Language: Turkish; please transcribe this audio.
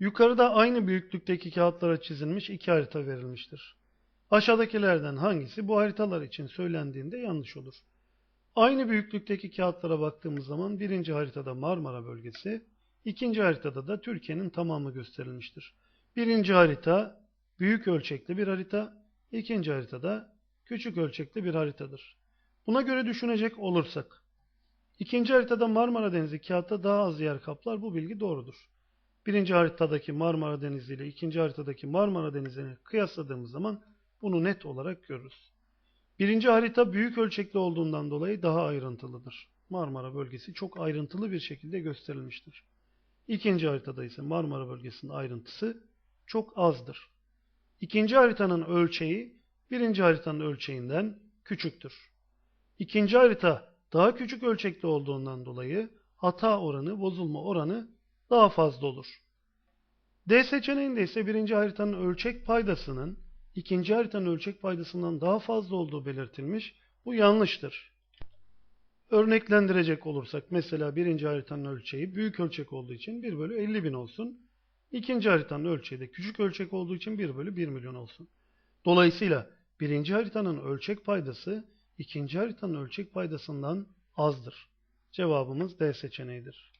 Yukarıda aynı büyüklükteki kağıtlara çizilmiş iki harita verilmiştir. Aşağıdakilerden hangisi bu haritalar için söylendiğinde yanlış olur? Aynı büyüklükteki kağıtlara baktığımız zaman birinci haritada Marmara bölgesi, ikinci haritada da Türkiye'nin tamamı gösterilmiştir. Birinci harita büyük ölçekli bir harita, ikinci haritada küçük ölçekli bir haritadır. Buna göre düşünecek olursak, ikinci haritada Marmara Denizi kağıtta daha az yer kaplar, bu bilgi doğrudur. Birinci haritadaki Marmara Denizi ile ikinci haritadaki Marmara Denizi'ni kıyasladığımız zaman bunu net olarak görürüz. Birinci harita büyük ölçekli olduğundan dolayı daha ayrıntılıdır. Marmara bölgesi çok ayrıntılı bir şekilde gösterilmiştir. İkinci haritada ise Marmara bölgesinin ayrıntısı çok azdır. İkinci haritanın ölçeği birinci haritanın ölçeğinden küçüktür. İkinci harita daha küçük ölçekli olduğundan dolayı hata oranı, bozulma oranı daha fazla olur. D seçeneğinde ise birinci haritanın ölçek paydasının ikinci haritanın ölçek paydasından daha fazla olduğu belirtilmiş. Bu yanlıştır. Örneklendirecek olursak mesela birinci haritanın ölçeği büyük ölçek olduğu için 1 bölü 50 bin olsun. İkinci haritanın ölçeği de küçük ölçek olduğu için 1 bölü 1 milyon olsun. Dolayısıyla birinci haritanın ölçek paydası ikinci haritanın ölçek paydasından azdır. Cevabımız D seçeneğidir.